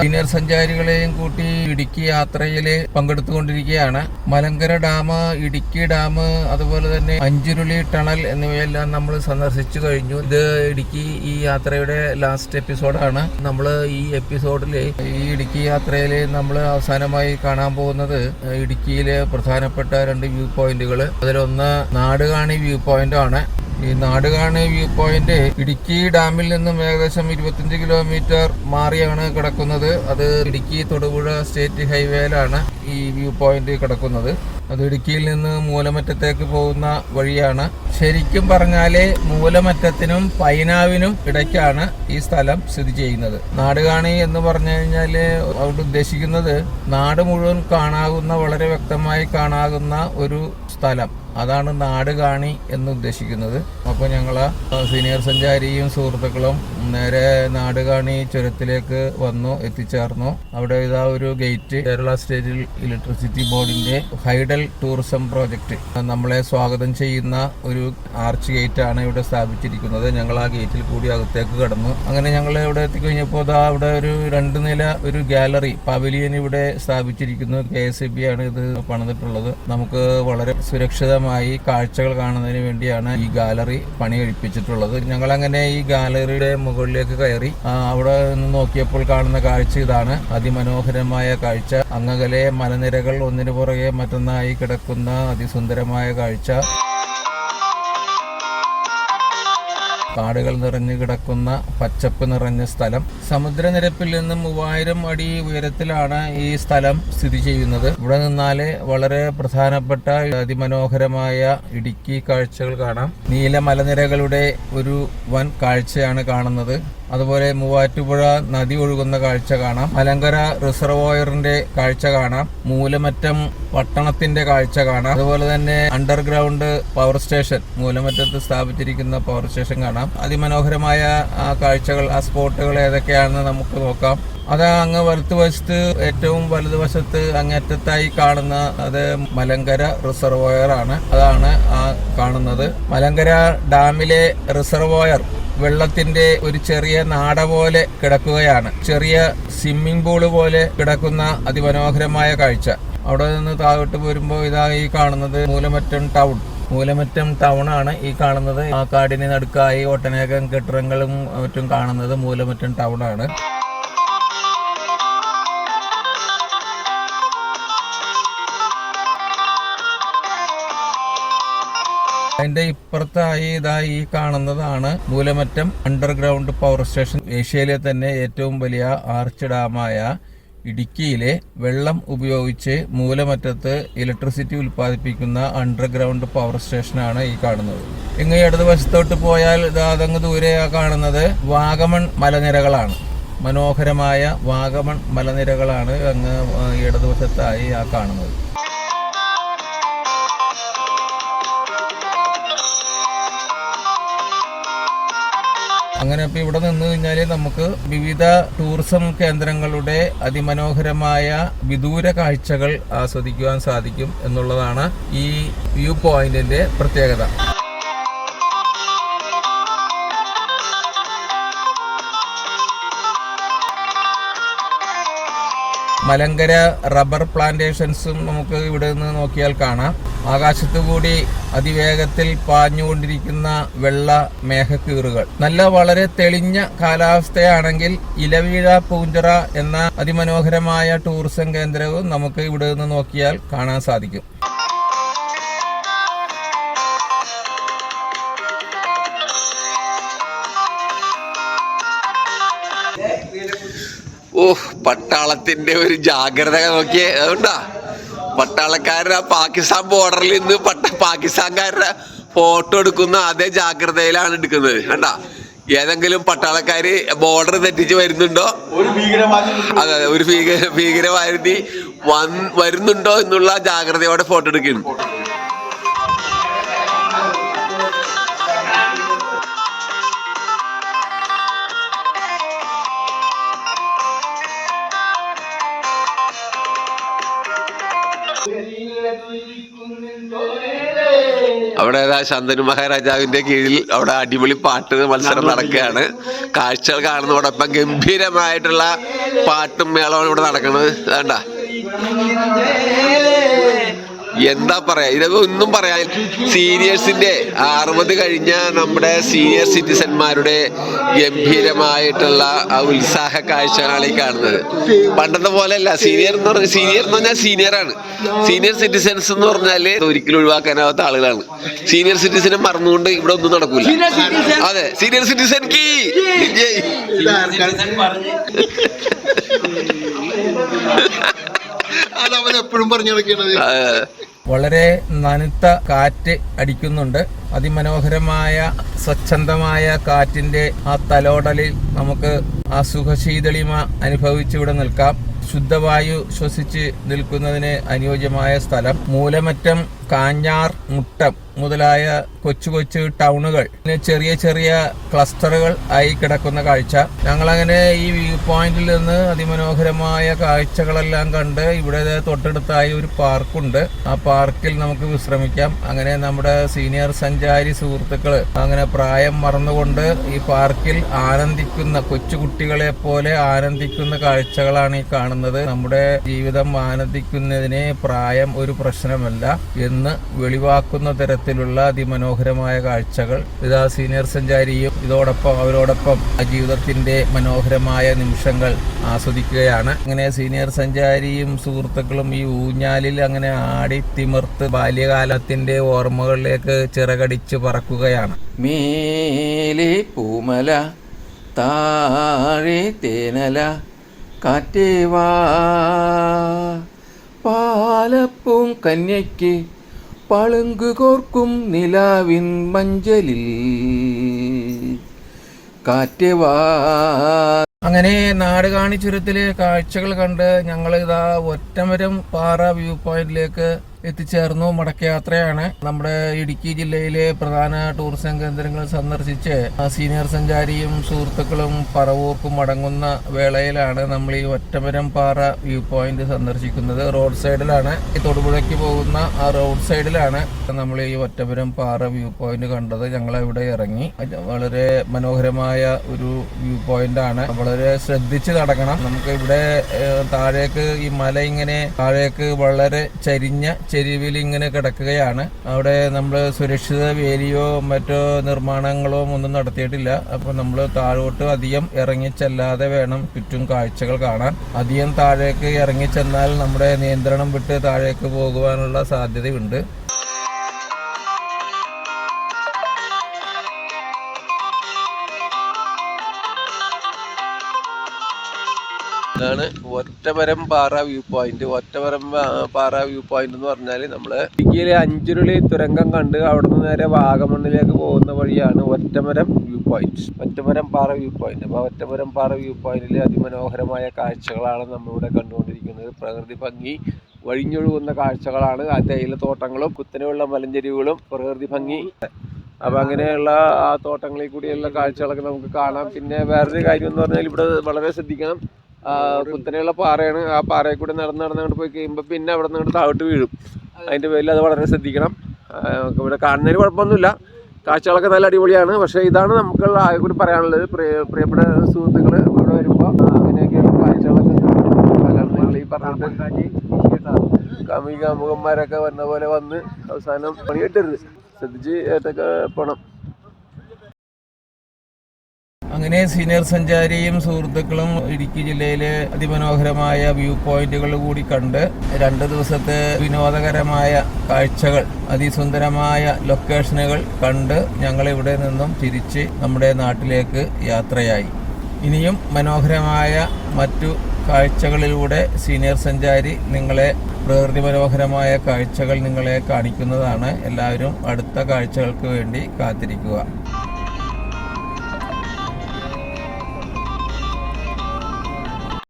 Senior സഞ്ചാരികളെയും കൂട്ടി ഇടുക്കി യാത്രയിൽ പങ്കെടുത്തുകൊണ്ടിരിക്കുകയാണ്. മലങ്കര ഡാം ഇടുക്കി ഡാം അതുപോലെ തന്നെ അഞ്ചുരുളി ടണൽ എന്നിവയെല്ലാം നമ്മൾ സന്ദർശിച്ചു കഴിഞ്ഞു. ഇത് ഇടുക്കി ഈ യാത്രയുടെ ലാസ്റ്റ് എപ്പിസോഡാണ് നമ്മൾ ഈ എപ്പിസോഡിൽ ഈ ഇടുക്കി യാത്രയിൽ നമ്മൾ അവസാനമായി കാണാൻ പോകുന്നത് ഇടുക്കിയിലെ പ്രധാനപ്പെട്ട രണ്ട് വ്യൂ പോയിന്റുകൾ അതിലൊന്ന് നാടുകാണി വ്യൂ പോയിന്റ് ആണ്. ഈ നാടുകാണി വ്യൂ പോയിന്റ് ഇടുക്കി ഡാമിൽ നിന്നും ഏകദേശം ഇരുപത്തിയഞ്ച് കിലോമീറ്റർ മാറിയാണ് കിടക്കുന്നത്. അത് ഇടുക്കി തൊടുപുഴ സ്റ്റേറ്റ് ഹൈവേയിലാണ് ഈ വ്യൂ പോയിന്റ് കിടക്കുന്നത്. അത് ഇടുക്കിയിൽ നിന്ന് മൂലമറ്റത്തേക്ക് പോകുന്ന വഴിയാണ്. ശരിക്കും പറഞ്ഞാൽ മൂലമറ്റത്തിനും പൈനാവിനും ഇടയ്ക്കാണ് ഈ സ്ഥലം സ്ഥിതി ചെയ്യുന്നത്. നാടുകാണി എന്ന് പറഞ്ഞു കഴിഞ്ഞാൽ അവിടെ ഉദ്ദേശിക്കുന്നത് നാട് മുഴുവൻ കാണാകുന്ന വളരെ വ്യക്തമായി കാണാകുന്ന ഒരു സ്ഥലം. അതാണ് നാട് കാണി എന്ന് ഉദ്ദേശിക്കുന്നത് അപ്പോൾ ഞങ്ങൾ സീനിയർ സഞ്ചാരിയും സുഹൃത്തുക്കളും നേരെ നാടുകാണി ചുരത്തിലേക്ക് വന്നു എത്തിച്ചേർന്നു. അവിടെ ഇതാ ഒരു ഗേറ്റ് കേരള സ്റ്റേറ്റ് ഇലക്ട്രിസിറ്റി ബോർഡിന്റെ ഹൈഡൽ ടൂറിസം പ്രോജക്റ്റ് നമ്മളെ സ്വാഗതം ചെയ്യുന്ന ഒരു ആർച്ച് ഗേറ്റ് ആണ് ഇവിടെ സ്ഥാപിച്ചിരിക്കുന്നത്. ഞങ്ങൾ ആ ഗേറ്റിൽ കൂടി അകത്തേക്ക് കടന്നു. അങ്ങനെ ഞങ്ങൾ ഇവിടെ എത്തിക്കഴിഞ്ഞപ്പോൾ അതാ അവിടെ ഒരു രണ്ട് നില ഒരു ഗാലറി പവലിയൻ ഇവിടെ സ്ഥാപിച്ചിരിക്കുന്നു. കെ എസ് ബി ആണ് ഇത് പണിതിട്ടുള്ളത്. നമുക്ക് വളരെ സുരക്ഷിതമായി കാഴ്ചകൾ കാണുന്നതിന് വേണ്ടിയാണ് ഈ ഗാലറി പണി കഴിപ്പിച്ചിട്ടുള്ളത്. ഞങ്ങൾ അങ്ങനെ ഈ ഗാലറിയുടെ മുകളിലേക്ക് കയറി അവിടെ നിന്ന് നോക്കിയപ്പോൾ കാണുന്ന കാഴ്ച ഇതാണ്. അതിമനോഹരമായ കാഴ്ച. അങ്ങകലെ മലനിരകൾ ഒന്നിനു പുറകെ മറ്റൊന്നായി കിടക്കുന്ന അതിസുന്ദരമായ കാഴ്ച. കാടുകൾ നിറഞ്ഞു കിടക്കുന്ന പച്ചപ്പ് നിറഞ്ഞ സ്ഥലം. സമുദ്രനിരപ്പിൽ നിന്നും മൂവായിരം അടി ഉയരത്തിലാണ് ഈ സ്ഥലം സ്ഥിതി ചെയ്യുന്നത്. ഇവിടെ നിന്നാൽ വളരെ പ്രധാനപ്പെട്ട അതിമനോഹരമായ ഇടുക്കി കാഴ്ചകൾ കാണാം. നീല മലനിരകളുടെ ഒരു വൻ കാഴ്ചയാണ് കാണുന്നത്. അതുപോലെ മൂവാറ്റുപുഴ നദി ഒഴുകുന്ന കാഴ്ച കാണാം. മലങ്കര റിസർവോയറിന്റെ കാഴ്ച കാണാം. മൂലമറ്റം പട്ടണത്തിന്റെ കാഴ്ച കാണാം. അതുപോലെ തന്നെ അണ്ടർഗ്രൗണ്ട് പവർ സ്റ്റേഷൻ മൂലമറ്റത്ത് സ്ഥാപിച്ചിരിക്കുന്ന പവർ സ്റ്റേഷൻ കാണാം. അതിമനോഹരമായ ആ കാഴ്ചകൾ ആ സ്പോട്ടുകൾ ഏതൊക്കെയാണെന്ന് നമുക്ക് നോക്കാം. അത് അങ്ങ് വലത്തുവശത്ത് ഏറ്റവും വലതുവശത്ത് അങ്ങേറ്റത്തായി കാണുന്ന അത് മലങ്കര റിസർവോയർ ആണ് അതാണ് ആ കാണുന്നത്. മലങ്കര ഡാമിലെ റിസർവോയർ വെള്ളത്തിന്റെ ഒരു ചെറിയ നാട പോലെ കിടക്കുകയാണ്. ചെറിയ സ്വിമ്മിംഗ് പൂൾ പോലെ കിടക്കുന്ന അതിമനോഹരമായ കാഴ്ച. അവിടെ നിന്ന് താഴോട്ട് വരുമ്പോൾ ഇതാ ഈ കാണുന്നത് മൂലമറ്റം ടൗൺ. മൂലമറ്റം ടൗൺ ആണ് ഈ കാണുന്നത്. ആ കാടിന് നടുക്കായി ഒട്ടനേകം കെട്ടിടങ്ങളും മറ്റും കാണുന്നത് മൂലമറ്റം ടൗൺ ആണ്. അതിന്റെ ഇപ്പുറത്തായി ഇതായി ഈ കാണുന്നതാണ് മൂലമറ്റം അണ്ടർഗ്രൗണ്ട് പവർ സ്റ്റേഷൻ. ഏഷ്യയിലെ തന്നെ ഏറ്റവും വലിയ ആർച്ച് ഡാമായ ഇടുക്കിയിലെ വെള്ളം ഉപയോഗിച്ച് മൂലമറ്റത്ത് ഇലക്ട്രിസിറ്റി ഉൽപ്പാദിപ്പിക്കുന്ന അണ്ടർഗ്രൗണ്ട് പവർ സ്റ്റേഷനാണ് ഈ കാണുന്നത്. ഇങ്ങ് ഇടതുവശത്തോട്ട് പോയാൽ ഇതാതങ്ങ് ദൂരെ കാണുന്നത്. വാഗമൺ മലനിരകളാണ്. മനോഹരമായ വാഗമൺ മലനിരകളാണ് അങ്ങ് ഇടതുവശത്തായി ആ കാണുന്നത്. അങ്ങനെ ഇപ്പൊ ഇവിടെ നിന്ന് കഴിഞ്ഞാൽ നമുക്ക് വിവിധ ടൂറിസം കേന്ദ്രങ്ങളുടെ അതിമനോഹരമായ വിദൂര കാഴ്ചകൾ ആസ്വദിക്കുവാൻ സാധിക്കും എന്നുള്ളതാണ് ഈ വ്യൂ പോയിന്റിന്റെ പ്രത്യേകത. മലങ്കര റബ്ബർ പ്ലാന്റേഷൻസും നമുക്ക് ഇവിടെ നിന്ന് നോക്കിയാൽ കാണാം. ആകാശത്തു കൂടി അതിവേഗത്തിൽ പാഞ്ഞുകൊണ്ടിരിക്കുന്ന വെള്ള മേഘക്കീറുകൾ. നല്ല വളരെ തെളിഞ്ഞ കാലാവസ്ഥയാണെങ്കിൽ ഇലവീഴ പൂഞ്ചിറ എന്ന അതിമനോഹരമായ ടൂറിസം കേന്ദ്രവും നമുക്ക് ഇവിടെ നിന്ന് നോക്കിയാൽ കാണാൻ സാധിക്കും. ഓ പട്ടാളത്തിന്റെ ഒരു ജാഗ്രത നോക്കിയേ അതുകൊണ്ടാ? പട്ടാളക്കാരുടെ ആ പാകിസ്ഥാൻ ബോർഡറിൽ നിന്ന് പട്ട പാകിസ്ഥാൻകാരുടെ ഫോട്ടോ എടുക്കുന്ന അതേ ജാഗ്രതയിലാണ് എടുക്കുന്നത്. കണ്ട? ഏതെങ്കിലും പട്ടാളക്കാര് ബോർഡർ തെറ്റിച്ച് വരുന്നുണ്ടോ? അതെ അതെ ഒരു ഭീകര ഭീകരവാദി വൻ വരുന്നുണ്ടോ എന്നുള്ള ജാഗ്രതയോടെ ഫോട്ടോ എടുക്കുന്നു. അവിടെ ഏതാ ശാന്തനു മഹാരാജാവിന്റെ കീഴിൽ അവിടെ അടിപൊളി പാട്ട് മത്സരം നടക്കുകയാണ്. കാഴ്ചകൾ കാണുന്നതോടൊപ്പം ഗംഭീരമായിട്ടുള്ള പാട്ടും മേളവും ഇവിടെ നടക്കുന്നത്. വേണ്ട. എന്താ പറയാ? ഇതൊക്കെ ഒന്നും പറയാൻ സീനിയേഴ്സിന്റെ അറുപത് കഴിഞ്ഞ നമ്മുടെ സീനിയർ സിറ്റിസന്മാരുടെ ഗംഭീരമായിട്ടുള്ള ആ ഉത്സാഹ കാഴ്ചകളാണ് ഈ കാണുന്നത്. പണ്ടത്തെ പോലെയല്ല. സീനിയർ എന്ന് പറഞ്ഞ സീനിയർ എന്ന് പറഞ്ഞാൽ സീനിയറാണ്. സീനിയർ സിറ്റിസൻസ് എന്ന് പറഞ്ഞാൽ ഒരിക്കലും ഒഴിവാക്കാനാവാത്ത ആളുകളാണ്. സീനിയർ സിറ്റിസനെ മറന്നുകൊണ്ട് ഇവിടെ ഒന്നും നടക്കൂല. അതെ. സീനിയർ സിറ്റിസൻ കീ ജയ് അത് എപ്പോഴും പറഞ്ഞു നടക്കുന്നത്. വളരെ നനുത്ത കാറ്റ് അടിക്കുന്നുണ്ട്. അതിമനോഹരമായ സ്വച്ഛന്തമായ കാറ്റിന്റെ ആ തലോടലിൽ നമുക്ക് ആ സുഖശീതളിമ അനുഭവിച്ചു ഇവിടെ നിൽക്കാം. ശുദ്ധവായു ശ്വസിച്ച് നിൽക്കുന്നതിന് അനുയോജ്യമായ സ്ഥലം. മൂലമറ്റം കാഞ്ഞാർ മുട്ടം മുതലായ കൊച്ചു കൊച്ചു ടൗണുകൾ. ചെറിയ ചെറിയ ക്ലസ്റ്ററുകൾ ആയി കിടക്കുന്ന കാഴ്ച. ഞങ്ങളങ്ങനെ ഈ വ്യൂ പോയിന്റിൽ നിന്ന് അതിമനോഹരമായ കാഴ്ചകളെല്ലാം കണ്ട് ഇവിടെ തൊട്ടടുത്തായി ഒരു പാർക്കുണ്ട്. ആ പാർക്കിൽ നമുക്ക് വിശ്രമിക്കാം. അങ്ങനെ നമ്മുടെ സീനിയർ സഞ്ചാരി സുഹൃത്തുക്കൾ അങ്ങനെ പ്രായം മറന്നുകൊണ്ട് ഈ പാർക്കിൽ ആനന്ദിക്കുന്ന കൊച്ചുകുട്ടികളെ പോലെ ആനന്ദിക്കുന്ന കാഴ്ചകളാണ് ഈ കാണുന്നത്. നമ്മുടെ ജീവിതം ആനന്ദിക്കുന്നതിന് പ്രായം ഒരു പ്രശ്നമല്ല. എന്ന് വെളിവാക്കുന്ന തരത്തിലുള്ള അതിമനോഹരമായ കാഴ്ചകൾ. ഇതാ സീനിയർ സഞ്ചാരിയും ഇതോടൊപ്പം അവരോടൊപ്പം ജീവിതത്തിന്റെ മനോഹരമായ നിമിഷങ്ങൾ ആസ്വദിക്കുകയാണ്. അങ്ങനെ സീനിയർ സഞ്ചാരിയും സുഹൃത്തുക്കളും ഈ ഊഞ്ഞാലിൽ അങ്ങനെ ആടി തിമിർത്ത് ബാല്യകാലത്തിന്റെ ഓർമ്മകളിലേക്ക് ചിറകടിച്ച് പറക്കുകയാണ്. മേലെ പൂമല താഴെ തേനല കാറ്റേവാ പാലപ്പും കന്യയ്ക്ക് പളുങ്കു കോർക്കും നിലാവിൻ മഞ്ചലിൽ. കാറ്റവാ അങ്ങനെ നാട് കാണിച്ചുരത്തിലെ കാഴ്ചകൾ കണ്ട് ഞങ്ങൾ ഇതാ ഒറ്റമരം പാറ വ്യൂ പോയിന്റിലേക്ക് എത്തിച്ചേർന്നു മടക്കയാത്രയാണ്. നമ്മുടെ ഇടുക്കി ജില്ലയിലെ പ്രധാന ടൂറിസം കേന്ദ്രങ്ങൾ സന്ദർശിച്ച് സീനിയർ സഞ്ചാരിയും സുഹൃത്തുക്കളും പറവൂർക്കും മടങ്ങുന്ന വേളയിലാണ് നമ്മൾ ഈ ഒറ്റമരം പാറ വ്യൂ പോയിന്റ് സന്ദർശിക്കുന്നത്. റോഡ് സൈഡിലാണ് ഈ തൊടുപുഴയ്ക്ക് പോകുന്ന ആ റോഡ് സൈഡിലാണ് നമ്മൾ ഈ ഒറ്റമരം പാറ വ്യൂ പോയിന്റ് കണ്ടത്. ഞങ്ങൾ ഇവിടെ ഇറങ്ങി. വളരെ മനോഹരമായ ഒരു വ്യൂ പോയിന്റ് ആണ്. വളരെ ശ്രദ്ധിച്ച് നടക്കണം. നമുക്ക് ഇവിടെ താഴേക്ക് ഈ മല ഇങ്ങനെ താഴേക്ക് വളരെ ചരിഞ്ഞ ചെരുവിൽ ഇങ്ങനെ കിടക്കുകയാണ്. അവിടെ നമ്മൾ സുരക്ഷിത വേലിയോ മറ്റോ നിർമ്മാണങ്ങളോ ഒന്നും നടത്തിയിട്ടില്ല. അപ്പോൾ നമ്മൾ താഴോട്ട് അധികം ഇറങ്ങിച്ചെല്ലാതെ വേണം ചുറ്റും കാഴ്ചകൾ കാണാൻ. അധികം താഴേക്ക് ഇറങ്ങിച്ചെന്നാൽ നമ്മുടെ നിയന്ത്രണം വിട്ട് താഴേക്ക് പോകുവാനുള്ള സാധ്യതയുണ്ട്. ഇതാണ് ഒറ്റമരം പാറ വ്യൂ പോയിന്റ് ഒറ്റമരം പാറ വ്യൂ പോയിന്റ് എന്ന് പറഞ്ഞാൽ നമ്മൾ ഇടുക്കിയിലെ അഞ്ചുരുളി തുരങ്കം കണ്ട് അവിടെ നിന്ന് നേരെ വാഗമണ്ണിലേക്ക് പോകുന്ന വഴിയാണ് ഒറ്റമരം വ്യൂ പോയിന്റ് ഒറ്റമരം പാറ വ്യൂ പോയിന്റ് അപ്പോൾ ഒറ്റമരം പാറ വ്യൂ പോയിന്റിലെ അതിമനോഹരമായ കാഴ്ചകളാണ് നമ്മളിവിടെ കണ്ടുകൊണ്ടിരിക്കുന്നത്. പ്രകൃതി ഭംഗി വഴിഞ്ഞൊഴുകുന്ന കാഴ്ചകളാണ്. ആ തേയിലത്തോട്ടങ്ങളും കുത്തനെയുള്ള മലഞ്ചെരിവുകളും പ്രകൃതി ഭംഗി. അപ്പൊ അങ്ങനെയുള്ള ആ തോട്ടങ്ങളിൽ കൂടിയുള്ള കാഴ്ചകളൊക്കെ നമുക്ക് കാണാം. പിന്നെ വേറൊരു കാര്യം എന്ന് പറഞ്ഞാൽ ഇവിടെ വളരെ ശ്രദ്ധിക്കണം. കുത്തനെയുള്ള പാറയാണ്. ആ പാറയിൽ കൂടെ നടന്ന് അങ്ങോട്ട് പോയി കഴിയുമ്പോൾ പിന്നെ അവിടെ നിന്ന് താഴോട്ട് വീഴും. അതിന്റെ പേരിൽ അത് വളരെ ശ്രദ്ധിക്കണം. ഇവിടെ കാണുന്നതിന് കുഴപ്പമൊന്നുമില്ല. കാഴ്ചകളൊക്കെ നല്ല അടിപൊളിയാണ്. പക്ഷേ ഇതാണ് നമുക്കുള്ള ആകെ കൂടി പറയാനുള്ളത്. പ്രിയ പ്രിയപ്പെട്ട സുഹൃത്തുക്കൾ ഇവിടെ വരുമ്പോൾ അങ്ങനെയൊക്കെയുള്ള കാഴ്ചകളൊക്കെ അല്ലാണ്ട് നിങ്ങൾ ഈ വന്ന പോലെ വന്ന് അവസാനം പണി കിട്ടരുത് ശ്രദ്ധിച്ച് ഏറ്റൊക്കെ പോണം. അങ്ങനെ സീനിയർ സഞ്ചാരിയും സുഹൃത്തുക്കളും ഇടുക്കി ജില്ലയിലെ അതിമനോഹരമായ വ്യൂ പോയിന്റുകൾ കൂടി കണ്ട് രണ്ട് ദിവസത്തെ വിനോദകരമായ കാഴ്ചകൾ അതിസുന്ദരമായ ലൊക്കേഷനുകൾ കണ്ട് ഞങ്ങൾ ഇവിടെ നിന്നും തിരിച്ച് നമ്മുടെ നാട്ടിലേക്ക് യാത്രയായി. ഇനിയും മനോഹരമായ മറ്റു കാഴ്ചകളിലൂടെ സീനിയർ സഞ്ചാരി നിങ്ങളെ പ്രകൃതി മനോഹരമായ കാഴ്ചകൾ നിങ്ങളെ കാണിക്കുന്നതാണ്. എല്ലാവരും അടുത്ത കാഴ്ചകൾക്ക് വേണ്ടി കാത്തിരിക്കുക.